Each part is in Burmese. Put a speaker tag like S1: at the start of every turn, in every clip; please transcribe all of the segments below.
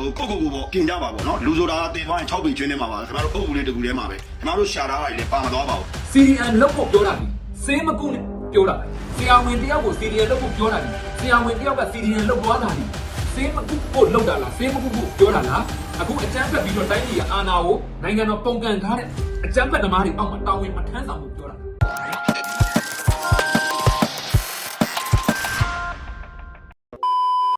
S1: ဟိုကိုကိုကိုပေါ့กินကြပါပေါ့နော်လူဆိုတာတင်သွားရင်6ပေကျွင်းနေမှာပါခင်ဗျားတို့ပုံကူလေးတကူထဲမှာပဲခင်ဗျားတို့ရှာတာတွေလည်းပါမသွားပါဘူး
S2: CDN လောက်ဖို့ပြောတာဒီစေးမကုနဲ့ပြောတာဆရာဝန်တယောက်ကို CDN လောက်ဖို့ပြောတာဒီဆရာဝန်တယောက်က CDN လောက်သွားတာဒီစေးမကုဖို့လောက်တာလားစေးမကုဖို့ပြောတာလားအခုအကြမ်းဖက်ပြီးတော့တိုင်းပြည်ကအာဏာကိုနိုင်ငံတော်ပုံကန်ထားတဲ့အကြမ်းဖက်သမားတွေအောက်မှာတာဝန်မထမ်းဆောင်ဖို့ပြောတာ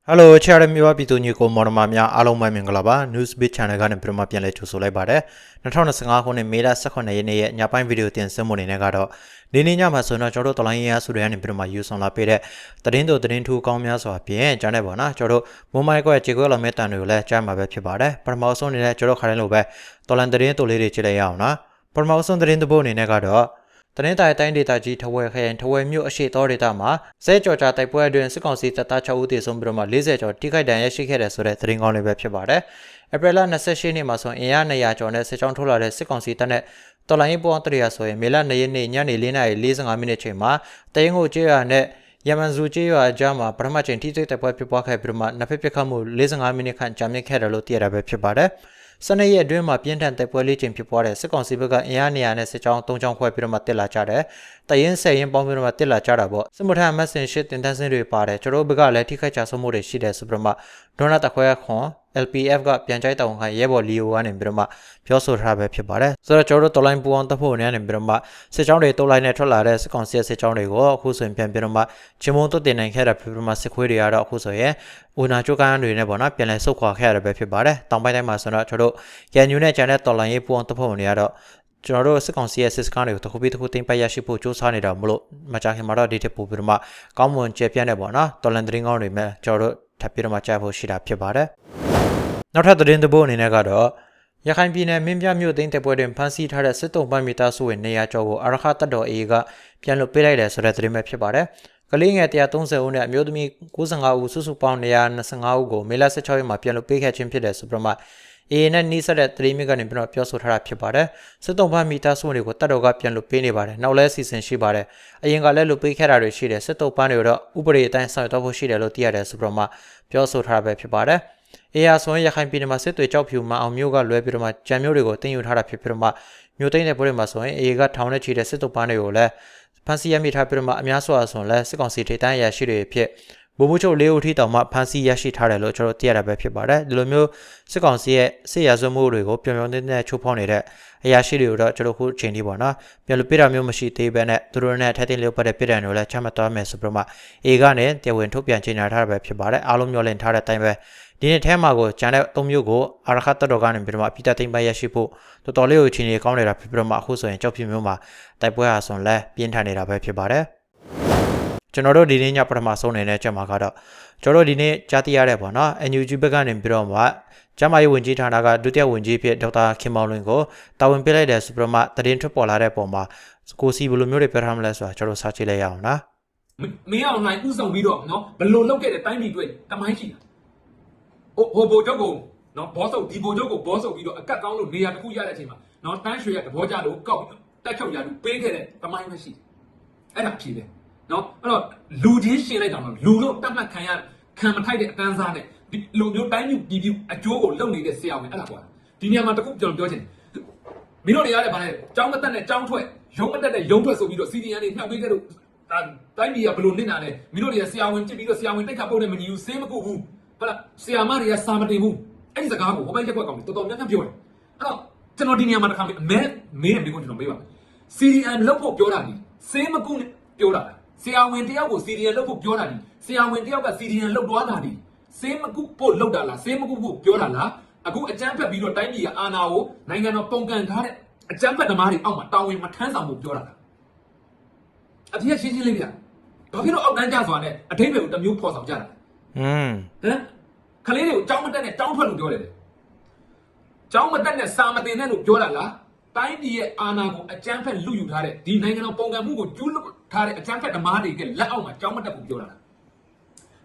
S3: ဟယ်လိုချာရမြဝပြည်သူညီကိုမော်ဒမာများအားလုံးပဲမင်္ဂလာပါ Newsbeat Channel ကနေပြန်မှပြန်လဲကြိုဆိုလိုက်ပါတယ်2025ခုနှစ်မေလ18ရက်နေ့ရဲ့ညပိုင်းဗီဒီယိုတင်ဆက်မှုအနေနဲ့ကတော့နေနေညမှာဆိုတော့ကျွန်တော်တို့တလိုင်းရဆိုတဲ့ကနေပြန်မှယူဆောင်လာပေးတဲ့သတင်းတို့သတင်းထူးကောင်းများစွာပြင်ကြားနေပါတော့ကျွန်တော်တို့မွန်မိုက်ကွက်ခြေခွက်လောင်မဲ့တန်တွေကိုလည်းကြားမှာပဲဖြစ်ပါတယ်ပထမဆုံးအနေနဲ့ကျွန်တော်ခါတိုင်းလိုပဲတော်လန်သတင်းတို့လေးတွေကြည့်လိုက်ရအောင်နော်ပထမဆုံးသတင်းတစ်ပုဒ်အနေနဲ့ကတော့ တနင်္သာရီတိုင်းဒေသကြီးထဝယ်ခရိုင်ထဝယ်မြို့အရှိတော်ဒေသမှာစဲကြော်ကြတိုက်ပွဲအတွင်းစစ်ကောင်စီတပ်သား6ဦးသေဆုံးပြီးတော့မှ40ကျော်ထိခိုက်ဒဏ်ရာရရှိခဲ့တယ်ဆိုတဲ့သတင်းကောင်းလေးပဲဖြစ်ပါတယ်။ဧပြီလ28ရက်နေ့မှာဆိုအင်အား200ကျော်နဲ့စစ်ကြောင်းထုတ်လာတဲ့စစ်ကောင်စီတပ်နဲ့တော်လိုင်းပေါ်တရရဆိုရင်မေလ2ရက်နေ့ညနေ4:45မိနစ်ချိန်မှာတရင်ကိုကျေးရွာနဲ့ယမန်ဇူကျေးရွာအကြားမှာပထမချိန်ထိစိတ်တပ်ပွဲဖြစ်ပွားခဲ့ပြီးတော့မှနှစ်ဖက်ပစ်ခတ်မှု45မိနစ်ခန့်ကြာမြင့်ခဲ့တယ်လို့သိရတာပဲဖြစ်ပါတယ်။ စနေရက်အတွင်းမှာပြင်းထန်တိုက်ပွဲလေးချိန်ဖြစ်ပွားတဲ့စစ်ကောင်စီဘက်ကအင်အားနေရာနဲ့စစ်ကြောင်း၃ကြောင်းခွဲပြီးတော့မှတက်လာကြတယ်။တရင်ဆယ်ရင်ပေါင်းပြီးတော့မှတက်လာကြတာပေါ့။စစ်မှုထမ်းအမတ်စင်ရှစ်တင်တန်းစင်းတွေပါတယ်။ကျွန်တော်တို့ဘက်ကလည်းထိခိုက်ကြဆုံးမှုတွေရှိတယ်ဆိုပြီးတော့မှဒေါနာတခွဲခွန် LPF ကပြန်ကြိုက်တောင်ခံရဲဘော်လီယိုကနေပြီးတော့မှပြောဆိုထားပဲဖြစ်ပါတယ်။ဆိုတော့ကျွန်တော်တို့တော်လိုင်းပူအောင်တပ်ဖို့နေနေပြီးတော့မှစစ်ကြောင်းတွေတိုးလိုက်နဲ့ထွက်လာတဲ့စစ်ကောင်စီရဲ့စစ်ကြောင်းတွေကိုအခုဆိုရင်ပြန်ပြီးတော့မှချင်းမုံတုတ်တင်နိုင်ခဲ့တာဖြစ်ပြီးတော့မှစစ်ခွေးတွေကတော့အခုဆိုရင်ဦးနာချိုကန်တွေနဲ့ပေါ့နော်ပြန်လည်ဆုတ်ခွာခဲ့ရတာပဲဖြစ်ပါတယ်။တောင်ပိုင်းတိုင်းမှာဆိုတော့ကျွန်တော်တို့ရန်ယူနဲ့ဂျန်တဲ့တော်လိုင်းရေးပူအောင်တပ်ဖို့နေရတော့ ကျွန်တော်တို့စစ်ကောင်စီရဲ့စစ်စခန်းတွေကိုတစ်ခုပြီးတစ်ခုတင်ပိုက်ရရှိဖို့စ조사နေတာမလို့မကြခင်မှာတော့ဒီတစ်ပို့ပြီးတော့မှကောင်းမွန်ကျေပြန့်နေပေါ့နော်တော်လန်သတင်းကောင်းတွေမဲ့ကျွန်တော်တို့ထပ်ပြီးတော့မှကြားဖို့ရှိတာဖြစ်ပါတယ်နောက်ထပ်သတင်းတစ်ပုဒ်အနေနဲ့ကတော့ရခိုင်ပြည်နယ်မင်းပြမြို့သိမ်းတဲ့ပွဲတွင်ဖမ်းဆီးထားတဲ့စစ်တုံးပန်းမီတာစုဝင်နေရာကျော်ကိုအရခတ်တော်အေကပြန်လွတ်ပေးလိုက်တယ်ဆိုတဲ့သတင်းပဲဖြစ်ပါတယ်ကလေးငယ်130ဦးနဲ့အမျိုးသမီး95ဦးစုစုပေါင်း125ဦးကိုမေလ16ရက်မှာပြန်လွတ်ပေးခဲ့ခြင်းဖြစ်တယ်ဆိုပြီးတော့မှ AA နဲ့နှိစက်တဲ့သတင်းမြစ်ကနေပြီးတော့ပြောဆိုထားတာဖြစ်ပါတယ်စစ်တုံးဖမ်းမီတာစုဝင်တွေကိုတတ်တော်ကပြန်လွတ်ပေးနေပါတယ်နောက်လဲစီစဉ်ရှိပါတယ်အရင်ကလည်းလွတ်ပေးခဲ့တာတွေရှိတယ်စစ်တုံးပန်းတွေတော့ဥပဒေအတိုင်းဆောင်ရွက်တော့ဖို့ရှိတယ်လို့သိရတယ်ဆိုပြီးတော့မှပြောဆိုထားတာပဲဖြစ်ပါတယ်အေယာဆိုရင်ရခိုင်ပြည်နယ်မှာစစ်တွေကြောက်ဖြူမအောင်မျိုးကလွဲပြီးတော့မှကြံမျိုးတွေကိုတင်ယူထားတာဖြစ်ပြီးတော့မှမျိုးသိမ်းတဲ့ပွဲတွေမှာဆိုရင်အေကထောင်နဲ့ချီတဲ့စစ်တုံးပန်းတွေကိုလည်းဖမ်းဆီးရမိထားပြီးတော့မှအများစုအဆိုရင်လည်းစစ်ကောင်စီထိတန်းအရာရှိတွေဖြစ် ဘိုးဘိုးချုပ်လေးဦးထိတောင်မှဖမ်းဆီးရရှိထားတယ်လို့ကျွန်တော်သိရတာပဲဖြစ်ပါတယ်ဒီလိုမျိုးစစ်ကောင်စီရဲ့စစ်ရာဇဝတ်မှုတွေကိုပြောင်ပြောင်တင်းတင်းချိုးဖောက်နေတဲ့အရာရှိတွေကိုတော့ကျွန်တော်ခုအချိန်ဒီပေါ့နော်ပြန်လို့ပြတာမျိုးမရှိသေးဘဲနဲ့သူတို့နဲ့ထက်တင်လျော့ပတ်တဲ့ပြည်တယ်တွေကိုလည်းချမှတ်သွားမယ်ဆိုပြီးတော့မှအေကနေတရားဝင်ထုတ်ပြန်ကြေညာထားတာပဲဖြစ်ပါတယ်အားလုံးမျှော်လင့်ထားတဲ့အတိုင်းပဲဒီနေ့ထဲမှာကိုဂျန်တဲ့သုံးမျိုးကိုအာရခတ်တော်ကနေပြီးတော့မှအပိတသိမ့်ပိုင်ရရှိဖို့တော်တော်လေးကိုအချိန်ကြီးကောင်းနေတာဖြစ်ပြီးတော့မှအခုဆိုရင်ကြောက်ပြမျိုးမှာတိုက်ပွဲဟာဆိုရင်လည်းပြင်းထန်နေတာပဲဖြစ်ပါတယ် ကျွန်တော်တို့ဒီနေ့ညပထမဆုံးနေတဲ့ချက်မှာကတော့ကျွန်တော်တို့ဒီနေ့ကြားသိရတဲ့ပေါ့နော် NUG ဘက်ကနေပြီးတော့မှကျမရေးဝန်ကြီးဌာနကဒုတိယဝန်ကြီးဖြစ်ဒေါက်တာခင်မောင်လွင်ကိုတာဝန်ပေးလိုက်တဲ့ဆိုပြီးတော့မှတရင်ထွက်ပေါ်လာတဲ့ပုံမှာကိုစီဘယ်လိုမျိုးတွေပြောထားမလဲဆိုတာကျွန်တော်စာကြည့်လိုက်ရအောင်နော်
S2: မင်းအောင်နိုင်ဥဆောင်ပြီးတော့နော်ဘလို့လောက်ခဲ့တဲ့တိုင်းပြည်တွေတမိုင်းရှိတာဟိုဟိုဘိုချုပ်ကိုနော်ဘောဆုပ်ဒီဘိုချုပ်ကိုဘောဆုပ်ပြီးတော့အကတ်ကောင်းလို့နေရာတစ်ခုရတဲ့အချိန်မှာနော်တန်းရွှေရသဘောကြလို့ကောက်တက်ချုပ်ရလို့ပေးခဲ့တဲ့တမိုင်းပဲရှိတယ်အဲ့ဒါဖြေတယ် နော်အဲ့တော့လူချင်းရှင်းလိုက်တာတော့လူလို့တတ်မှတ်ခံရခံမထိုက်တဲ့အတန်းစားနဲ့ဒီလူမျိုးတိုင်းမျိုးပြည်ပြည်အကျိုးကိုလုပ်နေတဲ့ဆရာဝန်အဲ့ဒါကွာဒီနေရာမှာတခုကျွန်တော်ပြောချင်တယ်မင်းတို့တွေရတယ်ဗါလဲကြောင်းမတက်နဲ့ကြောင်းထွက်ရုံးမတက်နဲ့ရုံးထွက်ဆိုပြီးတော့ CDN တွေနှောက်ပေးခဲ့လို့ဒါတိုင်းပြည်ကဘလို့နစ်နာလဲမင်းတို့တွေကဆရာဝန်ကြည့်ပြီးတော့ဆရာဝန်တိတ်ခါပုတ်နေမညီဘူးစေးမကုဘူးဟုတ်လားဆရာမတွေကစာမတင်ဘူးအဲ့ဒီစကားကိုဟိုဘက်ရက်ကွက်ကောင်တော်တော်များများပြောတယ်အဲ့တော့ကျွန်တော်ဒီနေရာမှာတစ်ခါမေးမဲမေးတယ်မေးခွန်းကျွန်တော်မေးပါမယ် CDN လောက်ဖို့ပြောတာဒီစေးမကုနဲ့ပြောတာ ဆရာဝန်တယောက်ကို CDN လောက်ဖို့ပြောတာဒီဆရာဝန်တယောက်က CDN လောက်သွားတာဒီစေးမကုဖို့လောက်တာလားစေးမကုဖို့ပြောတာလားအခုအကြမ်းဖက်ပြီးတော့တိုင်းပြည်ကအာဏာကိုနိုင်ငံတော်ပုံကန်ထားတဲ့အကြမ်းဖက်သမားတွေအောက်မှာတာဝန်မထမ်းဆောင်ဖို့ပြောတာလားအပြည့်ရှင်းရှင်းလေးပြဘာဖြစ်လို့အောက်တန်းကြစွာနဲ့အထိပ္ပယ်ကိုတစ်မျိုးဖော်ဆောင်ကြတာလဲ
S3: อืม
S2: ဟမ်ခလေးတွေကိုကြောင်းမတက်နဲ့ကြောင်းထွက်လို့ပြောတယ်လေကြောင်းမတက်နဲ့စာမတင်နဲ့လို့ပြောတာလား တိုင်းပြည်ရဲ့အာဏာကိုအကြမ်းဖက်လူယူထားတဲ့ဒီနိုင်ငံတော်ပုံကံမှုကိုကျူးလွန်ထားတဲ့အကြမ်းဖက်ဓမ္မတွေကလက်အောက်မှာကြောင်းမတက်ဘူးပြောတာလား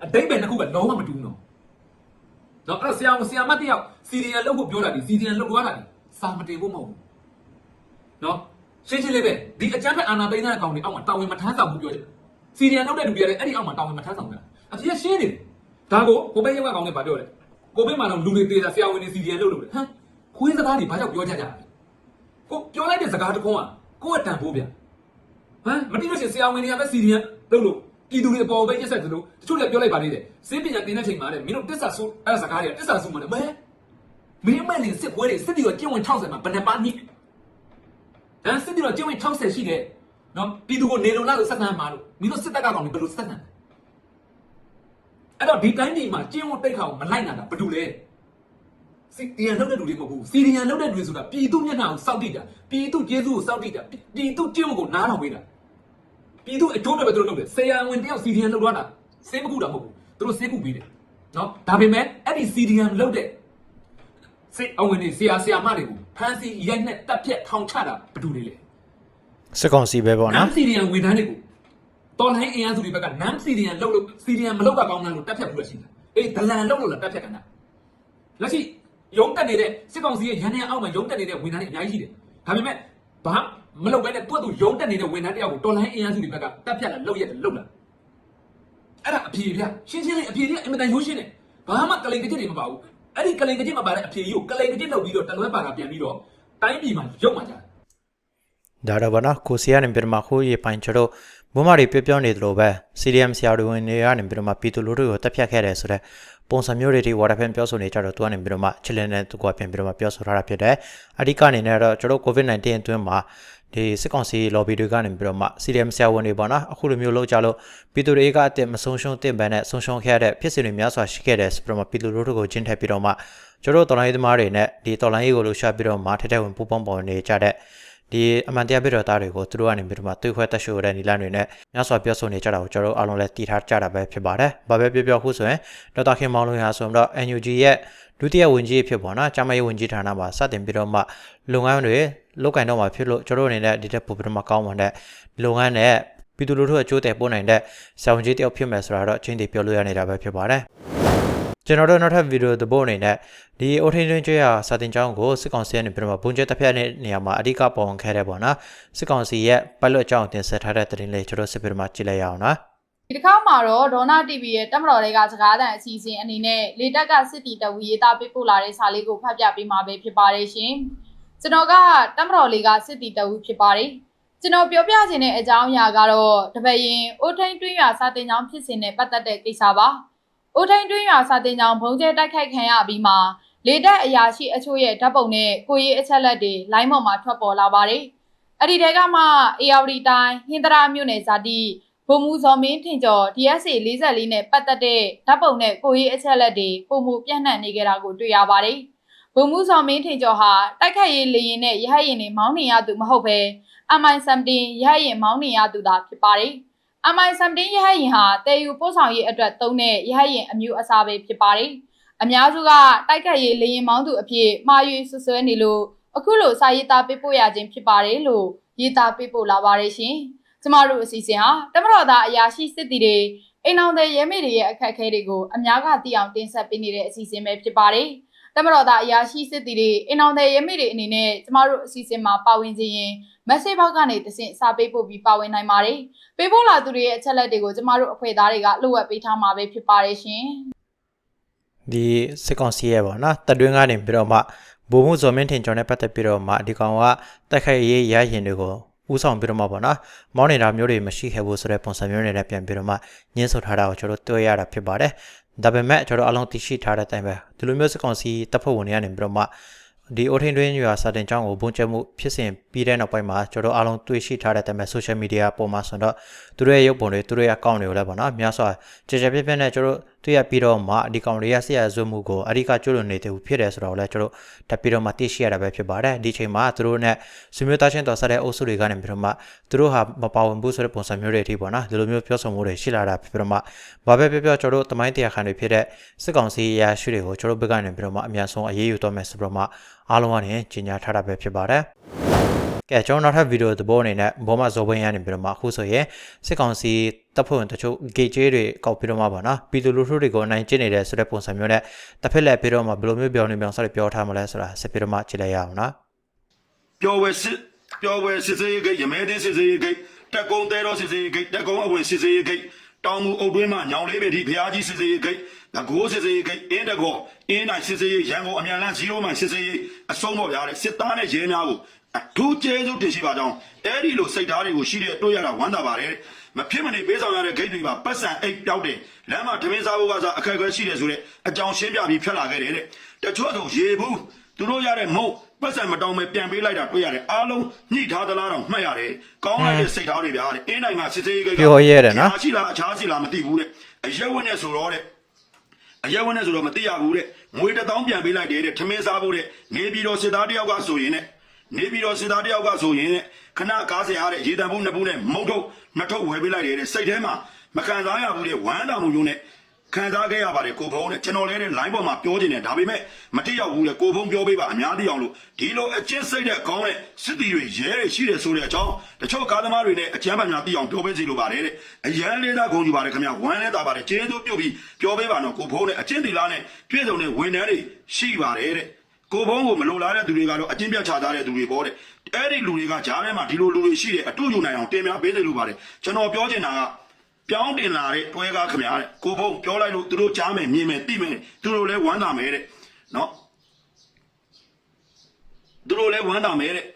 S2: အတိတ်ပဲတစ်ခုကလုံးဝမတူဘူးနော်နော်အဲ့တော့ဆရာဆရာမတယောက်စီရီယံလုပ်ဖို့ပြောတာဒီစီရီယံလုပ်သွားတာဒီစာမတင်ဖို့မဟုတ်ဘူးနော်ရှင်းရှင်းလေးပဲဒီအကြမ်းဖက်အာဏာသိမ်းတဲ့အကောင်တွေအောက်မှာတာဝန်မထမ်းဆောင်ဘူးပြောတယ်စီရီယံလုပ်တဲ့လူတွေကလည်းအဲ့ဒီအောက်မှာတာဝန်မထမ်းဆောင်ဘူးအဖြစ်ရှင်းနေတယ်ဒါကိုကိုပဲရုပ်ကကောင်းနဲ့ဗာပြောတယ်ကိုဗစ်မှာတော့လူတွေသေးတာဆရာဝန်တွေစီဒီအန်လုပ်လို့လေဟမ်ခွေးစကားတွေဘာကြောင့်ပြောကြကြလဲ ကိုပြောလိုက်တဲ့စကားတစ်ခုကကိုယ့်အတန်ဖိုးဗျဟမ်မတိလို့ရှိရင်ဆရာဝန်တွေကပဲစီဒီအန်လုပ်လို့ပြည်သူတွေအပေါ်ပဲရက်ဆက်သလိုတချို့လည်းပြောလိုက်ပါသေးတယ်စေးပညာသင်တဲ့ချိန်မှာတဲ့မင်းတို့တစ္ဆာဆူအဲ့ဒါစကားတွေကတစ္ဆာဆူမှာလေမဲမင်းမဲ့လင်စစ်ပွဲတွေစစ်တီတော့ကျင့်ဝင်60မှာဘယ်နှပါနိဟမ်စစ်တီတော့ကျင့်ဝင်60ရှိတယ်နော်ပြည်သူကိုနေလုံလာလို့ဆက်ဆံမှာလို့မင်းတို့စစ်တပ်ကကောင်တွေဘယ်လိုဆက်ဆံလဲအဲ့တော့ဒီတိုင်းဒီမှာကျင့်ဝတ်တိတ်ခါကိုမလိုက်နိုင်တာဘာလို့လဲ စီဒီယန်လုပ်တဲ့လူတွေမဟုတ်ဘူးစီဒီယန်လုပ်တဲ့လူတွေဆိုတာပြည်သူမျက်နှာကိုစောင့်တိတာပြည်သူကျေးဇူးကိုစောင့်တိတာပြည်သူကျင့်ဝတ်ကိုနားထောင်ပေးတာပြည်သူအကျိုးတွေပဲသူတို့လုပ်တယ်ဆရာဝန်တယောက်စီဒီယန်လုပ်တော့တာစေးမကူတာမဟုတ်ဘူးသူတို့စေးကူပေးတယ်နော်ဒါပေမဲ့အဲ့ဒီစီဒီယန်လုပ်တဲ့စေအဝင်နေဆရာဆရာမတွေကိုဖမ်းဆီးရိုက်နှက်တပ်ဖြတ်ထောင်ချတာဘာလို့လဲလဲ
S3: စစ်ကောင်စီပဲပေါ့
S2: န
S3: နော်
S2: မ်စီရီယန်ဝန်ထမ်းတွေကိုတော်လိုင်းအင်အားစုတွေဘက်ကနမ်စီရီယန်လောက်လို့စီရီယန်မလောက်ကကောင်းတယ်လို့တက်ဖြတ်ဘူးလို့ရှိတာအေးဒလန်လောက်လို့လားတက်ဖြတ်ကန်တာလက်ရှိ ရုံးတက်နေတဲ့စစ်ကောင်စီရဲ့ရန်ရန်အောက်မှာရုံးတက်နေတဲ့ဝန်ထမ်းတွေအများကြီးရှိတယ်ဒါပေမဲ့ဘာမလုပ်ဘဲနဲ့သူ့သူရုံးတက်နေတဲ့ဝန်ထမ်းတယောက်ကိုတော်လိုင်းအင်အားစုတွေဘက်ကတက်ဖြတ်လာလောက်ရက်လောက်လာအဲ့ဒါအဖြေပြရှင်းရှင်းလေးအဖြေကြီးအင်မတန်ရိုးရှင်းတယ်ဘာမှကလိန်ကကြစ်တွေမပါဘူးအဲ့ဒီကလိန်ကကြစ်မပါတဲ့အဖြေကြီးကိုကလိန်ကကြစ်လုပ်ပြီးတော့တလွဲပါတာပြန်ပြီးတော့တိုင်းပြည်မှာရုပ်မှကြတယ်
S3: ဒါတော့ဗောနော်ကိုစီကနေပြီးတော့မှခိုးရီပိုင်းကျတော့ဘုမတွေပြောပြောနေသလိုပဲ CDM ဆရာတွေဝင်တွေကနေပြီးတော့မှပြည်သူလူထုကိုတက်ဖြတ်ခဲ့တယ်ဆိုတော့ ပုံစံမျိုးတွေဒီ water fan ပြောဆိုနေကြတော့သူကနေပြီးတော့မှချစ်လင်းနဲ့သူကပြန်ပြီးတော့မှပြောဆိုထားတာဖြစ်တယ်အဓိကအနေနဲ့တော့ကျွန်တော် COVID-19 အတွင်းမှာဒီစစ်ကောင်စီ lobby တွေကနေပြီးတော့မှ CDM ဆရာဝန်တွေပေါ့နော်အခုလိုမျိုးလောက်ကြလို့ပြည်သူတွေကအစ်မဆုံးရှုံးတင်ပန်းနဲ့ဆုံးရှုံးခဲ့တဲ့ဖြစ်စဉ်တွေများစွာရှိခဲ့တယ်ဆိုပြီးတော့မှပြည်သူလူထုကိုကျင်းထက်ပြီးတော့မှကျွန်တော်တော်လိုင်းသမားတွေနဲ့ဒီတော်လိုင်းရေးကိုလှူရှာပြီးတော့မှထက်တဲ့ဝင်ပူပေါင်းပေါ်နေကြတဲ့ ဒီအမှန်တရားပြတော်သားတွေကိုသူတို့ကနေပြီးတော့မှသွေးခွဲတက်ရှို့တဲ့နီလန်းတွေနဲ့ညဆွာပြောဆိုနေကြတာကိုကျွန်တော်တို့အားလုံးလည်းတည်ထားကြတာပဲဖြစ်ပါတယ်။ဘာပဲပြောပြောခုဆိုရင်ဒေါက်တာခင်မောင်လုံးရာဆိုတော့ NUG ရဲ့ဒုတိယဝန်ကြီးဖြစ်ပေါ်နော်။ကျမရေးဝန်ကြီးဌာနမှာစတင်ပြီးတော့မှလုပ်ငန်းတွေလုပ်ကင်တော့မှာဖြစ်လို့ကျွန်တော်တို့အနေနဲ့ဒီတက်ပို့ပြီးတော့မှကောင်းမွန်တဲ့လုပ်ငန်းနဲ့ပြည်သူလူထုအကျိုးတဲ့ပို့နိုင်တဲ့ဆောင်းကြီးတယောက်ဖြစ်မယ်ဆိုတာတော့အချင်းတည်ပြောလို့ရနေတာပဲဖြစ်ပါတယ်။ ကျွန်တော်တို့နောက်ထပ်ဗီဒီယိုသဘောအနေနဲ့ဒီအိုထင်းတွင်းကျွေးရစာတင်ကြောင်းကိုစစ်ကောင်စီကနေပြီးတော့ဘုံကျက်တစ်ဖက်တဲ့နေရာမှာအဓိကပေါ်ဝင်ခဲ့တဲ့ပေါ့နော်စစ်ကောင်စီရဲ့ပတ်လွတ်အကြောင်းတင်ဆက်ထားတဲ့သတင်းလေးကျွန်တော်စစ်ပြီးတော့ကြည့်လိုက်ရအောင်နော်
S4: ဒီတစ်ခါမှာတော့ဒေါနာ TV ရဲ့တက်မတော်တွေကစကားသံအစီအစဉ်အနေနဲ့လေတက်ကစစ်တီတဝီရေးသားပေးပို့လာတဲ့စာလေးကိုဖတ်ပြပေးမှာပဲဖြစ်ပါတယ်ရှင်။ကျွန်တော်ကတက်မတော်လေးကစစ်တီတဝီဖြစ်ပါတယ်။ကျွန်တော်ပြောပြခြင်းတဲ့အကြောင်းအရာကတော့တပည့်ရင်အိုးထိန်တွင်းရွာစာတင်ကြောင်းဖြစ်စဉ်နဲ့ပတ်သက်တဲ့ကိစ္စပါ။ အိုးထိန်တွင်းရွာစာတင်ကြောင်းဘုံကျဲတိုက်ခိုက်ခံရပြီးမှလေတက်အရာရှိအချို့ရဲ့ဓာတ်ပုံနဲ့ကိုရေးအချက်လက်တွေလိုင်းပေါ်မှာထွက်ပေါ်လာပါတယ်။အဲ့ဒီတဲကမှ ARD တိုင်းဟင်္ဒရာမြို့နယ်ဇာတိဗိုလ်မှူးဇော်မင်းထင်ကျော် DSA 44နဲ့ပတ်သက်တဲ့ဓာတ်ပုံနဲ့ကိုရေးအချက်လက်တွေပုံမှုပြန့်နှံ့နေကြတာကိုတွေ့ရပါတယ်။ဗိုလ်မှူးဇော်မင်းထင်ကျော်ဟာတိုက်ခိုက်ရေးလေရင်နဲ့ရဟတ်ရင်တွေမောင်းနေရသူမဟုတ်ဘဲ MI17 ရဟတ်ရင်မောင်းနေရသူသာဖြစ်ပါတယ်။ MI17 ရဟတ်ရင်ဟာတည်ယူပို့ဆောင်ရေးအတွက်သုံးတဲ့ရဟတ်ရင်အမျိုးအစားပဲဖြစ်ပါတယ်။အများစုကတိုက်ခိုက်ရေးလေရင်မောင်းသူအဖြစ်မှားယွင်းဆွဆွဲနေလို့အခုလိုစာရေးသားပေးပို့ရခြင်းဖြစ်ပါတယ်လို့ရေးသားပေးပို့လာပါတယ်ရှင်။ကျမတို့အစီအစဉ်ဟာတမတော်သားအရာရှိစစ်တီတွေအိမ်အောင်တဲ့ရဲမေတွေရဲ့အခက်အခဲတွေကိုအများကသိအောင်တင်ဆက်ပေးနေတဲ့အစီအစဉ်ပဲဖြစ်ပါတယ်။တမတော်သားအရာရှိစစ်တီတွေအိမ်အောင်တဲ့ရဲမေတွေအနေနဲ့ကျမတို့အစီအစဉ်မှာပါဝင်ခြင်းရင် message box ကနေတဆင့်စာပေးပို့ပြီးပါဝင်နိုင်ပါတယ်။ပေးပို့လာသူတွေရဲ့အချက်လက်တွေကိုကျမတို့အဖွဲ့သားတွေကလိုအပ်ပေးထားမှာပဲဖြစ်ပါတယ်ရှင်။
S3: ဒီစစ်ကောင်စီရဲ့ပေါ့နော်တက်တွင်းကနေပြီးတော့မှဘုံမှုဇော်မင်းထင်ကျော်နဲ့ပတ်သက်ပြီးတော့မှဒီကောင်ကတက်ခိုက်ရေးရရင်တွေကိုဥဆောင်ပြီးတော့မှပေါ့နော်မောင်းနေတာမျိုးတွေမရှိခဲ့ဘူးဆိုတဲ့ပုံစံမျိုးတွေနဲ့ပြန်ပြီးတော့မှညှင်းဆုပ်ထားတာကိုကျွန်တော်တို့တွေ့ရတာဖြစ်ပါတယ်ဒါပေမဲ့ကျွန်တော်အလုံးသိရှိထားတဲ့အတိုင်းပဲဒီလိုမျိုးစစ်ကောင်စီတပ်ဖွဲ့ဝင်တွေကနေပြီးတော့မှ ဒီအိုထင်းတွင်းရွာစာတင်ကြောင်းကိုပုံကျမှုဖြစ်စဉ်ပြီးတဲ့နောက်ပိုင်းမှာကျွန်တော်အားလုံးတွေ့ရှိထားတဲ့အတိုင်းပဲ social media ပေါ်မှာဆိုတော့သူတို့ရဲ့ရုပ်ပုံတွေသူတို့ရဲ့ account တွေကိုလည်းပေါ့နော်များစွာကြကြပြပြနဲ့ကျွန်တော်တွေ့ရပြီးတော့မှဒီကောင်တွေကဆရာဇွတ်မှုကိုအဓိကကျွလွန်နေတဲ့ဘူးဖြစ်တယ်ဆိုတော့လည်းကျွန်တော်တက်ပြီးတော့မှသိရှိရတာပဲဖြစ်ပါတယ်ဒီချိန်မှာသူတို့နဲ့ဆွေမျိုးသားချင်းတော်ဆက်တဲ့အုပ်စုတွေကနေပြီးတော့မှသူတို့ဟာမပါဝင်ဘူးဆိုတဲ့ပုံစံမျိုးတွေအထိပေါ့နော်ဒီလိုမျိုးပြောဆိုမှုတွေရှိလာတာဖြစ်ပြီးတော့မှဘာပဲပြောပြောကျွန်တော်တို့တမိုင်းတရားခံတွေဖြစ်တဲ့စစ်ကောင်စီရာရှိတွေကိုကျွန်တော်ဘက်ကနေပြီးတော့မှအများဆုံးအရေးယူတော့မယ်ဆိုပြီးတော့မှအားလုံးကနေကြီးညာထားတာပဲဖြစ်ပါတယ် ကဲကျွန်တော်နောက်ထပ်ဗီဒီယိုသဘောအနေနဲ့ဘောမဇော်ဘင်းရနေပြီးတော့မှအခုဆိုရင်စစ်ကောင်စီတပ်ဖွဲ့ဝင်တချို့ gate ကျေးတွေကောက်ပြီးတော့မှပါနော်ပြည်သူလူထုတွေကိုအနိုင်ကျင့်နေတယ်ဆိုတဲ့ပုံစံမျိုးနဲ့တစ်ဖက်လက်ပြီးတော့မှဘယ်လိုမျိုးပြောနေပြောင်းစတယ်ပြောထားမလဲဆိုတာဆက်ပြီးတော့မှကြည့်လိုက်ရအောင်နော်
S1: ပျော်ဝဲစစ်ပျော်ဝဲစစ်စေးဂိတ်ရမဲတင်းစစ်စေးဂိတ်တက်ကုန်းတဲတော်စစ်စေးဂိတ်တက်ကုန်းအဝင်စစ်စေးဂိတ်တောင်မူအုပ်တွင်းမှာညောင်လေးပင်ဒီဖျားကြီးစစ်စေးရေးဂိတ်ငကိုးစစ်စေးရေးဂိတ်အင်းတကောအင်းနိုင်စစ်စေးရေးရန်ကုန်အမြန်လန်း0မိုင်စစ်စေးရေးအဆုံးတော့ဗျာတဲ့စစ်သားနဲ့ရဲများကို အထူးကျေးဇူးတင်ရှိပါကြောင်းအဲ့ဒီလိုစိတ်ဓာတ်တွေကိုရှိတဲ့တွေ့ရတာဝမ်းသာပါတယ်မဖြစ်မနေပေးဆောင်ရတဲ့ဂိတ်တွေပါပတ်စံအိတ်ပြောက်တယ်လမ်းမှာဓမင်းစားဖို့ကစားအခက်အခဲရှိတယ်ဆိုတဲ့အကြောင်းရှင်းပြပြီးဖြတ်လာခဲ့တယ်တဲ့တချို့တော့ရေဘူးသူတို့ရတဲ့မုတ်ပတ်စံမတောင်းပဲပြန်ပေးလိုက်တာတွေ့ရတယ်အားလုံးညှိထားသလားတော့မှတ်ရတယ်ကောင်းလိုက်တဲ့စိတ်ဓာတ်တွေဗျာတဲ့အင်းနိုင်မှာစစ်စေးရေးဂိတ်က
S3: ပြောရဲတယ်နော်
S1: ရှိလားအခြားရှိလားမသိဘူးတဲ့အရက်ဝက်နဲ့ဆိုတော့တဲ့အရက်ဝက်နဲ့ဆိုတော့မသိရဘူးတဲ့ငွေတစ်သောင်းပြန်ပေးလိုက်တယ်တဲ့ထမင်းစားဖို့တဲ့နေပြည်တော်စစ်သားတယောက်ကဆိုရင်တဲ့ နေပြည်တော်စစ်သားတယောက်ကဆိုရင်တဲ့ခဏကားစရာတဲ့ရေတံဘူးနှစ်ဘူးနဲ့မုံထုတ်နှစ်ထုတ်ဝယ်ပေးလိုက်တယ်တဲ့စိတ်ထဲမှာမခံစားရဘူးတဲ့ဝမ်းတောင်မှုမျိုးနဲ့ခံစားခဲ့ရပါတယ်ကိုဖုံးနဲ့ကျွန်တော်လည်းတဲ့ line ပေါ်မှာပြောနေတယ်ဒါပေမဲ့မတိရောက်ဘူးလေကိုဖုံးပြောပေးပါအများသိအောင်လို့ဒီလိုအကျင့်စိတ်တဲ့ကောင်းတဲ့စစ်တီတွေရဲတွေရှိတယ်ဆိုတဲ့အကြောင်းတချို့ကားသမားတွေနဲ့အကျမ်းပန်များသိအောင်ပြောပေးစီလိုပါတယ်တဲ့အရန်လေးသားဂုဏ်ယူပါတယ်ခင်ဗျဝမ်းလဲတာပါတယ်ကျေးဇူးပြုတ်ပြီးပြောပေးပါတော့ကိုဖုံးနဲ့အကျင့်တီလားနဲ့ပြည့်စုံတဲ့ဝန်ထမ်းတွေရှိပါတယ်တဲ့ ကိုဖုံးကိုမလိုလားတဲ့သူတွေကတော့အကျင့်ပြတ်ချထားတဲ့သူတွေပေါ့တဲ့အဲ့ဒီလူတွေကဂျားထဲမှာဒီလိုလူတွေရှိတယ်အတူယူနိုင်အောင်တင်ပြပေးစီလိုပါတယ်ကျွန်တော်ပြောချင်တာကပြောင်းတင်လာတဲ့တွဲကားခမရတဲ့ကိုဖုံးပြောလိုက်လို့သူတို့ကြားမယ်မြင်မယ်သိမယ်သူတို့လည်းဝမ်းသာမယ်တဲ့နော်သူတို့လည်းဝမ်းသာမယ်တဲ့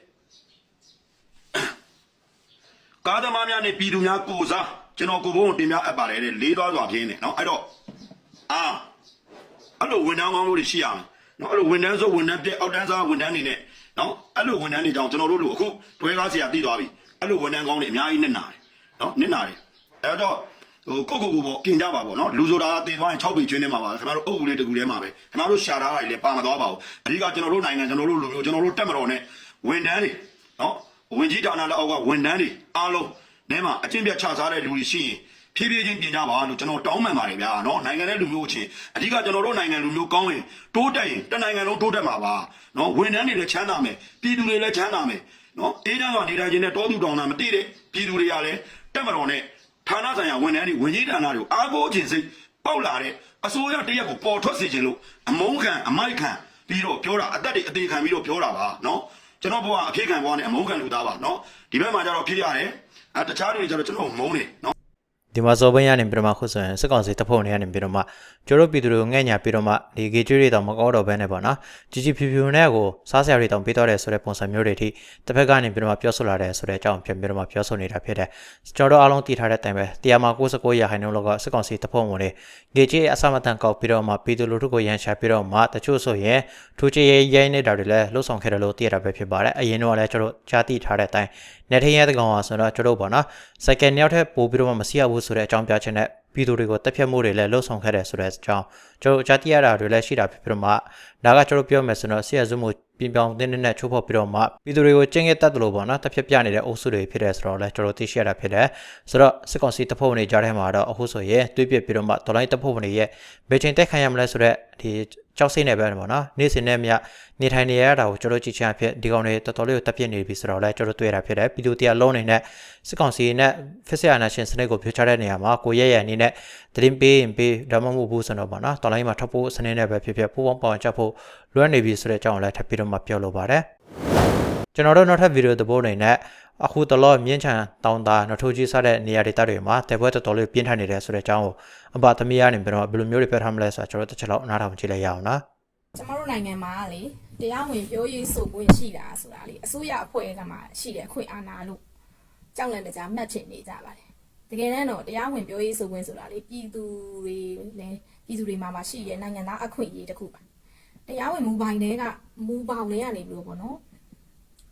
S1: ကားသမားများနဲ့ပြည်သူများကိုစားကျွန်တော်ကိုဖုံးကိုတင်ပြအပ်ပါတယ်တဲ့လေးသွားစွာပြင်းနေနော်အဲ့တော့အာအဲ့လိုဝန်ထမ်းကောင်းလို့ရှိရမယ် နော်အဲ့လိုဝန်ထမ်းဆိုဝန်ထမ်းပြက်အောက်တန်းစားဝန်ထမ်းတွေနဲ့နော်အဲ့လိုဝန်ထမ်းတွေကြောင့်ကျွန်တော်တို့လိုအခုတွဲကားဆရာတည်သွားပြီအဲ့လိုဝန်ထမ်းကောင်းတွေအများကြီးနစ်နာတယ်နော်နစ်နာတယ်အဲ့တော့ဟိုကိုကိုကိုပေါ့กินကြပါပေါ့နော်လူဆိုတာတည်သွားရင်6ပေကျွင်းနေမှာပါခင်ဗျားတို့အုပ်ကူလေးတကူထဲမှာပဲခင်ဗျားတို့ရှာထားတာတွေလည်းပါမသွားပါဘူးအဓိကကျွန်တော်တို့နိုင်ငံကျွန်တော်တို့လူမျိုးကျွန်တော်တို့တက်မတော်နဲ့ဝန်တန်းတွေနော်ဝင်ကြီးဌာနလက်အောက်ကဝန်တန်းတွေအားလုံးထဲမှာအကျင့်ပြတ်ချစားတဲ့လူတွေရှိရင် ဖြည်းဖြည်းချင်းပြင်ကြပါလို့ကျွန်တော်တောင်းပန်ပါတယ်ဗျာနော်နိုင်ငံရဲ့လူမျိုးချင်းအဓိကကျွန်တော်တို့နိုင်ငံလူမျိုးကောင်းရင်တိုးတက်ရင်တနိုင်ငံလုံးတိုးတက်မှာပါနော်ဝန်တန်းတွေလည်းချမ်းသာမယ်ပြည်သူတွေလည်းချမ်းသာမယ်နော်အေးချမ်းစွာနေထိုင်ခြင်းနဲ့တောသူတောင်တာမသိတဲ့ပြည်သူတွေကလည်းတက်မတော်နဲ့ဌာနဆိုင်ရာဝန်ထမ်းတွေဝန်ကြီးဌာနတွေကိုအားကိုးခြင်းစိတ်ပေါက်လာတဲ့အစိုးရတရက်ကိုပေါ်ထွက်စေခြင်းလို့အမုန်းခံအမိုက်ခံပြီးတော့ပြောတာအသက်တွေအသေးခံပြီးတော့ပြောတာပါနော်ကျွန်တော်ဘဝအဖြစ်ခံဘဝနဲ့အမုန်းခံလူသားပါနော်ဒီဘက်မှာကျတော့ဖြစ်ရတယ်အဲတခြားတွေကျတော့ကျွန်တော်မုန်းတယ်နော်
S3: ဒီမှာစောဘင်းရနေပြီးတော့မှခုဆိုရင်စစ်ကောင်စီတပ်ဖွဲ့နေရနေပြီးတော့မှကျတို့ပြည်သူတွေကိုငဲ့ညာပြီးတော့မှဒီဂေကျွေးတွေတောင်မကောတော့ဘဲနဲ့ပေါ့နော်ကြီးကြီးဖြူဖြူနဲ့ကိုစားစရာတွေတောင်ပေးတော့တယ်ဆိုတဲ့ပုံစံမျိုးတွေအထိတစ်ဖက်ကနေပြီးတော့မှပြောဆိုလာတယ်ဆိုတဲ့အကြောင်းပြန်ပြီးတော့မှပြောဆိုနေတာဖြစ်တယ်ကျွန်တော်တို့အားလုံးသိထားတဲ့အတိုင်းပဲတရားမှာ69ရာခိုင်နှုန်းလောက်ကစစ်ကောင်စီတပ်ဖွဲ့ဝင်တွေဂေကျွေးအစမတန်ကောက်ပြီးတော့မှပြည်သူလူထုကိုရန်ရှာပြီးတော့မှတချို့ဆိုရင်ထူးချေရိုင်းနေတာတွေလည်းလှုပ်ဆောင်ခဲ့တယ်လို့သိရတာပဲဖြစ်ပါတယ်အရင်တော့လည်းကျွန်တော်ကြားသိထားတဲ့အတိုင်းနေထင်းရဲတကောင်ဟာဆိုတော့ကျွန်တော်တို့ပေါ့နော်စိုက်ကယ်နှစ်ယောက်ထက်ပိုပြီးတော့မှမစီရဘူးဆိုတဲ့အကြောင်းပြချက်နဲ့ပြည်သူတွေကိုတက်ဖြတ်မှုတွေလည်းလှုပ်ဆောင်ခဲ့တယ်ဆိုတဲ့အကြောင်းကျွန်တော်ကြားသိရတာတွေလည်းရှိတာဖြစ်ပြီးတော့မှဒါကကျွန်တော်ပြောမယ်ဆိုတော့ဆီရစုမှုပြင်ပြောင်းတင်းတင်းနဲ့ချိုးဖောက်ပြီးတော့မှပြည်သူတွေကိုကျင့်ခဲ့တတ်တယ်လို့ပေါ့နော်တက်ဖြတ်ပြနေတဲ့အုပ်စုတွေဖြစ်တယ်ဆိုတော့လည်းကျွန်တော်သိရှိရတာဖြစ်တယ်ဆိုတော့စစ်ကောင်စီတပ်ဖွဲ့ဝင်တွေကြားထဲမှာတော့အခုဆိုရင်တွေးပြပြီးတော့မှဒေါ်လိုက်တပ်ဖွဲ့ဝင်တွေရဲ့ဘယ်ချိန်တက်ခံရမလဲဆိုတော့ဒီ ကြောက်စိတ်နဲ့ပဲပေါ့နော်နေ့စဉ်နဲ့မြနေထိုင်နေရတာကိုကျွန်တော်ကြည့်ချင်အဖြစ်ဒီကောင်တွေတော်တော်လေးကိုတက်ပြစ်နေပြီဆိုတော့လည်းကျွန်တော်တွေ့ရတာဖြစ်တယ်ပြည်သူတရားလုံးနေနဲ့စစ်ကောင်စီနဲ့ဖက်ဆရာနာရှင်စနစ်ကိုပြောချတဲ့နေရာမှာကိုရဲရဲအနေနဲ့သတင်းပေးရင်ပေးဒါမှမဟုတ်ဘူးဆိုတော့ပေါ့နော်တော်လိုင်းမှာထပ်ဖို့စနစ်နဲ့ပဲဖြစ်ဖြစ်ပူပေါင်းပေါင်ချက်ဖို့လွှမ်းနေပြီဆိုတဲ့အကြောင်းကိုလည်းထပ်ပြီးတော့မှပြောလိုပါတယ်ကျွန်တော်တို့နောက်ထပ်ဗီဒီယိုသဘောအနေနဲ့ အခုတလောမြင်းချံတောင်းတာနထိုးကြီးစားတဲ့နေရာဒေသတွေမှာတဲပွဲတော်တော်လေးပြင်းထန်နေတယ်ဆိုတဲ့အကြောင်းကိုအဘသမီးရနေပြီးတော့ဘယ်လိုမျိုးတွေပြောထားမလဲဆိုတော့ကျွန်တော်တို့တစ်ချက်လောက်နားထောင်ကြည့်လိုက်ရအောင်နော်
S5: ကျမတို့နိုင်ငံမှာလေတရားဝင်ပြောရေးဆိုခွင့်ရှိတာဆိုတာလေအစိုးရအဖွဲ့ကမှရှိတယ်ခွင့်အာဏာလို့ကြောက်လန့်တကြားမှတ်ချင်နေကြပါတယ်တကယ်တမ်းတော့တရားဝင်ပြောရေးဆိုခွင့်ဆိုတာလေပြည်သူတွေလည်းပြည်သူတွေမှာမှရှိရနိုင်ငံသားအခွင့်အရေးတစ်ခုပါတရားဝင်မူပိုင်တွေကမူပေါင်တွေကနေပြီးတော့ပေါ့နော်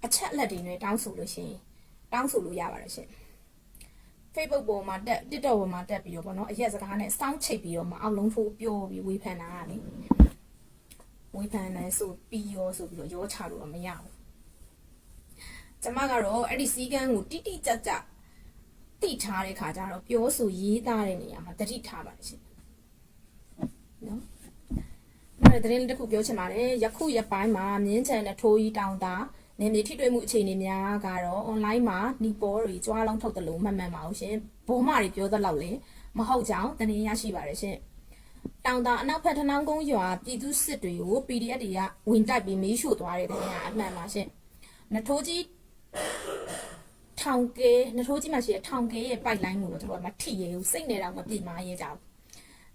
S5: အချက်အလက်တွေနဲ့တောင်းဆိုလို့ရှိရင် တောင်းဆိုလို့ရပါတယ်ရှင် Facebook ပေါ်မှာတက် TikTok ပေါ်မှာတက်ပြီးတော့ပေါ့နော်အရက်စကားနဲ့စောင်းချိတ်ပြီးတော့မအောင်လုံးထိုးပြောပြီးဝေဖန်တာကလေဝေဖန်တယ်ဆိုပြီးရောဆိုပြီးတော့ရောချလို့တော့မရဘူးကျမကတော့အဲ့ဒီစီကန်းကိုတိတိကျကျတိထားတဲ့ခါကျတော့ပြောဆိုရေးသားတဲ့နေရာမှာတတိထားပါတယ်ရှင်နော်နောက်တဲ့တဲ့တစ်ခုပြောချင်ပါတယ်ယခုရက်ပိုင်းမှာမြင်းချန်နဲ့ထိုးကြီးတောင်တာ နေမြေထိတွေ့မှုအခြေအနေများကတော့ online မှာနီပေါ်တွေကြွားလောင်းထုတ်တယ်လို့မှတ်မှန်ပါအောင်ရှင်ဘိုးမတွေပြောသလောက်လေမဟုတ်ကြောင်းတနင်ရရှိပါတယ်ရှင်တောင်တာအနောက်ဖက်ထနောင်းကုန်းရွာပြည်သူစစ်တွေကို PDF တွေကဝင်တိုက်ပြီးမေးရှို့သွားတဲ့တဲ့နေရာအမှန်ပါရှင်။နထိုးကြီးထထောင်ကဲနှထိုးကြီးမှရှိတဲ့ထောင်ကဲရဲ့ပိုက်လိုင်းကိုကျွန်တော်ကမထိရဘူးစိတ်နေတာမပြစ်မရဲကြဘူး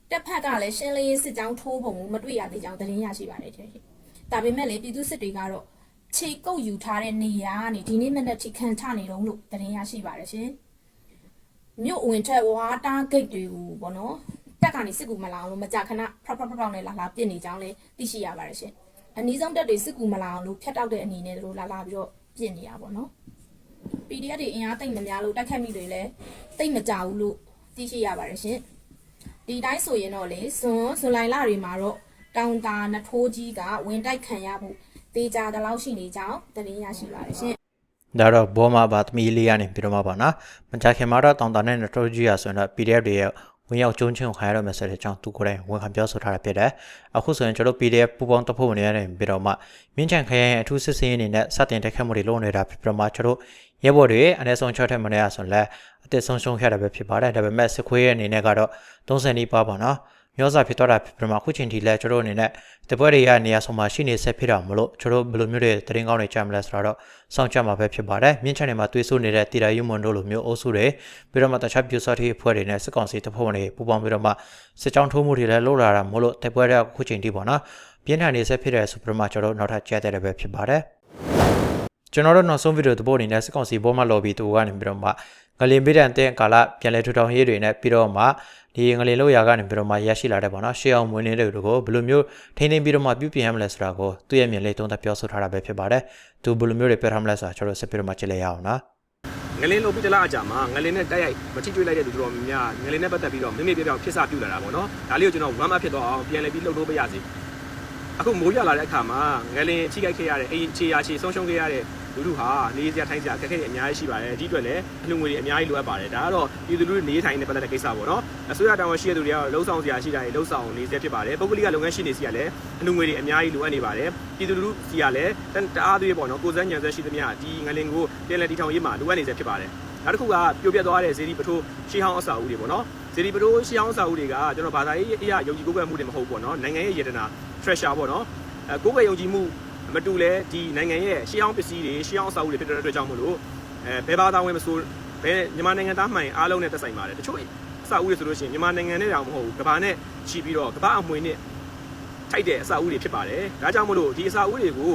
S5: တက်ဖက်ကလည်းရှင်းလေးစစ်ကြောင်းထိုးပုံကိုမတွေ့ရသေးကြောင်းသတင်းရရှိပါတယ်တဲ့ဒါပေမဲ့လေပြည်သူစစ်တွေကတော့ ခြေကုပ်ယူထားတဲ့နေရာကနေဒီနေ့မနေ့ထိခံချနေတော့လို့သတင်းရရှိပါတယ်ရှင်မြို့ဝင်ထက်ဝါတာဂိတ်တွေကိုပေါ့နော်တက်ကနေစစ်ကူမလာအောင်လို့မကြခဏဖောက်ဖောက်ဖောက်ဖောက်နဲ့လာလာပြစ်နေကြောင်းလည်းသိရှိရပါတယ်ရှင်အနည်းဆုံးတက်တွေစစ်ကူမလာအောင်လို့ဖျက်တောက်တဲ့အနေနဲ့တို့လာလာပြီးတော့ပြစ်နေတာပေါ့နော် PDF တွေအင်အားတိတ်မများလို့တိုက်ခတ်မိတွေလည်းတိတ်မကြဘူးလို့သိရှိရပါတယ်ရှင်ဒီတိုင်းဆိုရင်တော့လေဇွန်ဇွန်လိုင်လတွေမှာတော့တောင်တာနထိုးကြီးကဝင်တိုက်ခံရဖို့ တေချာတလောက်ရှိနေကြောင်းသတင်းရရှိပါတယ်ရှင်
S3: ဒါတော့ဘောမဘာသမီးလေးကနေပြီးတော့မှာပါနော်မကြခင်မှာတော့တောင်တာနဲ့နတိုဂျီယာဆိုရင်တော့ PDF တွေရဲ့ဝင်ရောက်ကျုံချင်းကိုခိုင်းရတော့မယ်ဆိုတဲ့အကြောင်းသူကိုယ်တိုင်ဝန်ခံပြောဆိုထားတာဖြစ်တယ်အခုဆိုရင်ကျွန်တော်တို့ PDF ပူပေါင်းတပ်ဖွဲ့ဝင်တွေရတယ်ပြီးတော့မှမြင်းချန်ခရိုင်အထူးစစ်စင်းအနေနဲ့စတင်တက်ခတ်မှုတွေလုပ်နေတာဖြစ်ပြီးတော့မှကျွန်တော်တို့ရဲဘော်တွေအနည်းဆုံး6ထက်မနည်းဆိုရင်လည်းအသက်ဆုံးရှုံးခဲ့တာပဲဖြစ်ပါတယ်ဒါပေမဲ့စစ်ခွေးရဲ့အနေနဲ့ကတော့30နီးပါးပါနော် မျိုးစားဖြစ်တော့တာဖြစ်ပြီးတော့မှအခုချိန်ထိလည်းကျွန်တော်တို့အနေနဲ့တပွဲတွေရနေရာဆုံးမှာရှိနေဆက်ဖြစ်တာမလို့ကျွန်တော်တို့ဘယ်လိုမျိုးတွေတရင်ကောင်းတွေကြားမလဲဆိုတော့စောင့်ကြမှာပဲဖြစ်ပါတယ်မြင်းချန်တွေမှာတွေးဆိုနေတဲ့တီတာယူမွန်တို့လိုမျိုးအုပ်စုတွေပြီးတော့မှတခြားပြူစောတိအဖွဲ့တွေနဲ့စစ်ကောင်စီတပ်ဖွဲ့ဝင်တွေပူးပေါင်းပြီးတော့မှစစ်ကြောင်းထိုးမှုတွေလည်းလုပ်လာတာမလို့တပွဲတွေကအခုချိန်ထိပေါ့နော်ပြင်းထန်နေဆက်ဖြစ်တဲ့ဆိုပြီးတော့မှကျွန်တော်တို့နောက်ထပ်ကြက်တဲ့ပဲဖြစ်ပါတယ်ကျွန်တော်တို့နောက်ဆုံးဗီဒီယိုသဘောအနေနဲ့စစ်ကောင်စီဘောမလော်ဘီတူကနေပြီးတော့မှငလင်ပေးတဲ့တဲ့ကာလပြန်လဲထူထောင်ရေးတွေနဲ့ပြီးတော့မှ ဒီငလင်လို့ရာကနေပြီးတော့မှရရှိလာတဲ့ပေါ့နော်ရှေးအောင်မွေးနေတဲ့တွေကိုဘယ်လိုမျိုးထိန်းသိမ်းပြီးတော့မှပြုပြင်ရမလဲဆိုတာကိုသူ့ရဲ့မြင်လေးသုံးသပ်ပြောဆိုထားတာပဲဖြစ်ပါတယ်သူဘယ်လိုမျိုးတွေပြောထားမလဲဆိုတာကျွန်တော်ဆက်ပြီးတော့မှကြည့်လိုက်ရအောင်နော်
S6: ငလင်းလို့ပြီးတလားအကြာမှာငလင်းနဲ့တိုက်ရိုက်မချိကျွေးလိုက်တဲ့လူတော်များငလင်းနဲ့ပတ်သက်ပြီးတော့မိမိပြပြဖြစ်စားပြလာတာပေါ့နော်ဒါလေးကိုကျွန်တော် warm up ဖြစ်တော့အောင်ပြန်လည်ပြီးလှုပ်လို့ပြရစီအခုမိုးရလာတဲ့အခါမှာငလင်းချိခိုက်ခဲ့ရတဲ့အိမ်ခြေရာခြေဆုံးရှုံးခဲ့ရတဲ့ လူလူဟာနေစရာထိုင်စရာအခက်အခဲတွေအများကြီးရှိပါတယ်ဒီအတွက်လည်းအလှငွေတွေအများကြီးလိုအပ်ပါတယ်ဒါကတော့ပြည်သူလူထုနေထိုင်နေပတ်သက်တဲ့ကိစ္စပေါ့နော်အစိုးရတာဝန်ရှိတဲ့သူတွေကတော့လှုပ်ဆောင်စရာရှိတာတွေလှုပ်ဆောင်နေစေဖြစ်ပါတယ်ပုဂ္ဂလိကလုပ်ငန်းရှင်တွေစီကလည်းအလှငွေတွေအများကြီးလိုအပ်နေပါတယ်ပြည်သူလူထုစီကလည်းတအားသွေးပေါ့နော်ကိုယ်စမ်းညံစက်ရှိသမျှဒီငလင်းကိုပြန်လည်တည်ထောင်ရေးမှာလိုအပ်နေစေဖြစ်ပါတယ်နောက်တစ်ခုကပြိုပြက်သွားတဲ့ဇေဒီပထိုးရှေးဟောင်းအစာအုပ်တွေပေါ့နော်ဇေဒီပထိုးရှေးဟောင်းအစာအုပ်တွေကကျွန်တော်ဘာသာရေးအရာယုံကြည်ကိုးကွယ်မှုတွေမဟုတ်ပေါ့နော်နိုင်ငံရဲ့ယတနာ treasure ပေါ့နော်အဲကိုးကွယ်ယုံကြည်မှု မတူလဲဒီနိုင်ငံရဲ့ရှေးဟောင်းပစ္စည်းတွေရှေးဟောင်းအစာအုပ်တွေဖြစ်တဲ့အတွက်ကြောင့်မို့လို့အဲဘယ်ဘာသာဝင်မဆိုဘယ်မြန်မာနိုင်ငံသားမှန်အားလုံးနဲ့သက်ဆိုင်ပါတယ်တချို့အစာအုပ်တွေဆိုလို့ရှိရင်မြန်မာနိုင်ငံနဲ့တောင်မဟုတ်ဘူးကမ္ဘာနဲ့ချီပြီးတော့ကမ္ဘာအမွေနဲ့ထိုက်တဲ့အစာအုပ်တွေဖြစ်ပါတယ်ဒါကြောင့်မို့လို့ဒီအစာအုပ်တွေကို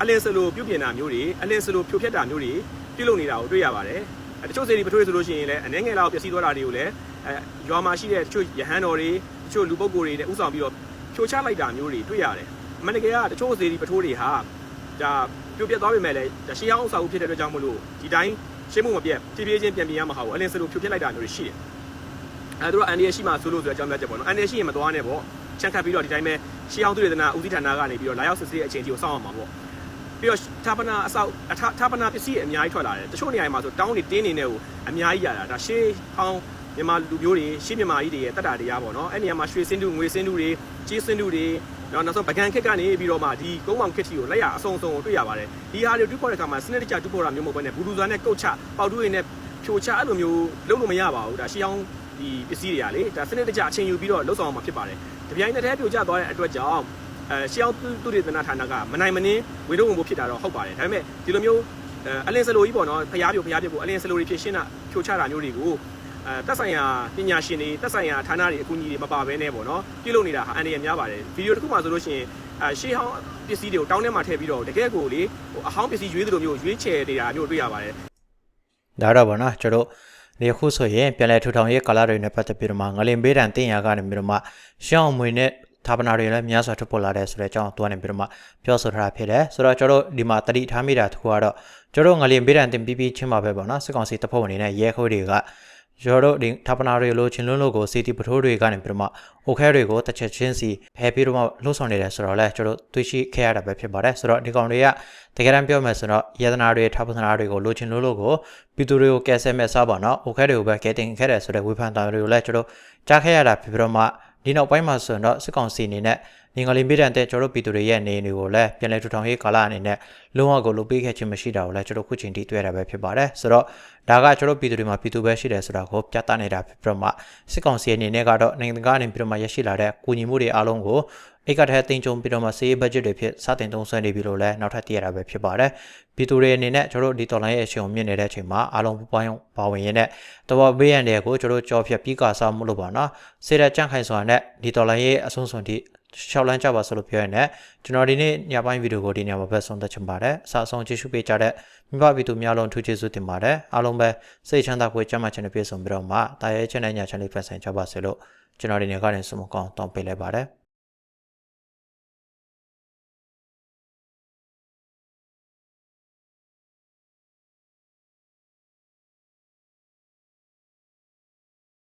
S6: အလင်းစလိုပြုပြင်တာမျိုးတွေအလင်းစလိုဖြိုဖျက်တာမျိုးတွေပြုလုပ်နေတာကိုတွေ့ရပါတယ်အဲတချို့စေတီပထွေးဆိုလို့ရှိရင်လည်းအနေငယ်လောက်ပျက်စီးသွားတာတွေကိုလည်းအဲရွာမှာရှိတဲ့တချို့ရဟန်းတော်တွေတချို့လူပုဂ္ဂိုလ်တွေနဲ့ဥဆောင်ပြီးတော့ဖြိုချလိုက်တာမျိုးတွေတွေ့ရတယ်။အ မှန်တကယ်ကတချို့စေတီပထွေးတွေဟာဒါပြုတ်ပြတ်သွားပြီမဲ့လည်းရှေးဟောင်းအဆောက်အဦဖြစ်တဲ့အတွက်ကြောင့်မလို့ဒီတိုင်းရှင်းမှုမပြတ်ဖြည်းဖြည်းချင်းပြန်ပြင်ရမှာဟာဘူးအလင်းစလို့ဖြိုပြတ်လိုက်တာမျိုးတွေရှိတယ်။အဲတို့ကအန်ဒီရရှိမှဆိုလို့ဆိုတဲ့အကြောင်းပြချက်ပေါ့နော်။အန်ဒီရရှိရင်မသွားနဲ့ပေါ့။ချန်ခတ်ပြီးတော့ဒီတိုင်းပဲရှေးဟောင်းသူရတနာဦးစီးဌာနကနေပြီးတော့လာရောက်စစ်ဆေးတဲ့အချိန်ထိကိုစောင့်အောင်ပါပေါ့။ပြီးတော့ဌာပနာအဆောက်အထာဌာပနာပစ္စည်းအများကြီးထွက်လာတယ်တချို့နေရာမှာဆိုတောင်းနေတင်းနေနေကိုအများကြီးရတာဒါရှေးဟောင်းမြန်မာလူမျိုးတွေရှေးမြန်မာကြီးတွေရဲ့တက်တာတရားပေါ့နော်အဲ့နေရာမှာရွှေစင်းတူငွေစင်းတူတွေကြေးစင်းတူတွေ နောက်နောက်ဆုံးပကံခက်ကနေပြီးတော့မှဒီကုန်းမောင်ခက်တီကိုလက်ရအစုံစုံကိုတွေ့ရပါတယ်ဒီဟာတွေတူပေါ်တဲ့အခါမှာစနစ်တကျတူပေါ်တာမျိုးမဟုတ်ဘဲနဲ့ဘူဒူဇာနဲ့ကုတ်ချပေါက်တူးရည်နဲ့ဖြိုချအဲ့လိုမျိုးလုပ်လို့မရပါဘူးဒါရှေးဟောင်းဒီပစ္စည်းတွေကလေဒါစနစ်တကျအချိန်ယူပြီးတော့လှုပ်ဆောင်အောင်မှာဖြစ်ပါတယ်တပြိုင်နက်တည်းပြိုကျသွားတဲ့အတွက်ကြောင့်အဲရှေးအောင်သူတွေသနာဌာနကမနိုင်မနှင်းဝေတော့ဝင်ဖို့ဖြစ်တာတော့ဟုတ်ပါတယ်ဒါပေမဲ့ဒီလိုမျိုးအဲအလင်းစလိုကြီးပေါ့နော်ဖျားပြိုဖျားပြိုကိုအလင်းစလိုတွေဖြစ်ရှင်းတာဖြိုချတာမျိုးတွေကို အဲတက်ဆိုင်ရာပညာရှင်တွေတက်ဆိုင်ရာဌာနတွေအကူအညီတွေမပါဘဲနဲ့ပေါ့နော်ပြုလုပ်နေတာဟာအန်ဒီရများပါတယ်ဗီဒီယိုတစ်ခုမှဆိုလို့ရှိရင်အဲရှေးဟောင်းပစ္စည်းတွေကိုတောင်းထဲမှာထည့်ပြီးတော့တကယ်ကိုလေဟိုအဟောင်းပစ္စည်းရွေးသလိုမျိုးရွေးချယ်နေတာမျိုးတွေ့ရပါတယ်
S3: ဒါတော့ဗောနော်ကျွန်တော်တို့ဒီခုဆိုရင်ပြန်လဲထူထောင်ရေးကာလတွေနဲ့ပတ်သက်ပြီးတော့မှငလင်ဘေးတန်တင်ရကနေပြီးတော့မှရှောင်းမွေနဲ့ဌာပနာတွေလည်းများစွာထွက်ပေါ်လာတဲ့ဆိုတဲ့အကြောင်းသူကနေပြီးတော့မှပြောဆိုထားတာဖြစ်တယ်ဆိုတော့ကျွန်တော်တို့ဒီမှာတတိထားမိတာတစ်ခုကတော့ကျွန်တော်တို့ငလင်ဘေးတန်တင်ပြီးပြီးချင်းပါပဲဗောနော်စစ်ကောင်စီတပ်ဖွဲ့ဝင်တွေနဲ့ရဲခိုးတွေက ကျွန်တော်တို့ဒီဌာပနာတွေလိုချင်းလွန်းလို့ကိုစီတီပထိုးတွေကနေပြီးတော့မှအိုခဲတွေကိုတစ်ချက်ချင်းစီဖယ်ပြီးတော့မှလှုပ်ဆောင်နေတယ်ဆိုတော့လဲကျွန်တော်တို့တွေ့ရှိခဲ့ရတာပဲဖြစ်ပါတယ်ဆိုတော့ဒီကောင်တွေကတကယ်တမ်းပြောမယ်ဆိုတော့ယတနာတွေဌာပနာတွေကိုလိုချင်းလွန်းလို့ကိုပြည်သူတွေကိုကယ်ဆယ်မဲ့စားပါတော့အိုခဲတွေကိုပဲကယ်တင်ခဲ့တယ်ဆိုတဲ့ဝေဖန်တာတွေကိုလည်းကျွန်တော်ကြားခဲ့ရတာဖြစ်ပြီးတော့မှဒီနောက်ပိုင်းမှာဆိုရင်တော့စစ်ကောင်စီအနေနဲ့ ငင်္ဂလီမိတဲ့တဲ့ကျွန်တော်တို့ပြည်သူတွေရဲ့နေအိမ်တွေကိုလည်းပြန်လည်ထူထောင်ရေးကာလအနေနဲ့လုံးဝကိုလုပ်ပေးခဲ့ခြင်းမရှိတာကိုလည်းကျွန်တော်ခုချိန်ထိတွေ့ရတာပဲဖြစ်ပါတယ်ဆိုတော့ဒါကကျွန်တော်ပြည်သူတွေမှာပြည်သူပဲရှိတယ်ဆိုတာကိုပြသနေတာဖြစ်ပြီးတော့မှစစ်ကောင်စီအနေနဲ့ကတော့နိုင်ငံတကာအနေပြီးတော့မှရရှိလာတဲ့ကူညီမှုတွေအားလုံးကိုအိတ်ကထဲတင်ကြုံပြီးတော့မှစေးဘတ်ဂျက်တွေဖြစ်စတင်သုံးစွဲနေပြီလို့လည်းနောက်ထပ်သိရတာပဲဖြစ်ပါတယ်ပြည်သူတွေအနေနဲ့ကျွန်တော်တို့ဒီတော်လိုင်းရဲ့အရှင်ကိုမြင်နေတဲ့အချိန်မှာအားလုံးပူပေါင်းပါဝင်ရင်းနဲ့တော်ဘေးရန်တွေကိုကျွန်တော်တို့ကြော်ဖြတ်ပြီးကာစားမှုလို့ပါနော်စေတဲ့ကြန့်ခိုင်စွာနဲ့ဒီတော်လိုင်းရဲ့အဆုံးစွန်ထိ ရှောက်လန်းကြပါဆိုလို့ပြောရင်လည်းကျွန်တော်ဒီနေ့ညပိုင်းဗီဒီယိုကိုဒီညမှာပဲဆုံးသက်ချင်ပါတယ်အစားဆုံးကြည့်ရှုပေးကြတဲ့မိဘပြည်သူများလုံးထူးကျေးဇူးတင်ပါတယ်အားလုံးပဲစိတ်ချမ်းသာကိုကြမ်းမှချင်တဲ့ပြည့်စုံပြီးတော့မှတာရဲချင်တဲ့ညချင်လေးဖက်ဆိုင်ကြပါစေလို့ကျွန်တော်ဒီနေ့ကနေဆုမကောင်းတောင်းပေးလိုက်ပါတယ်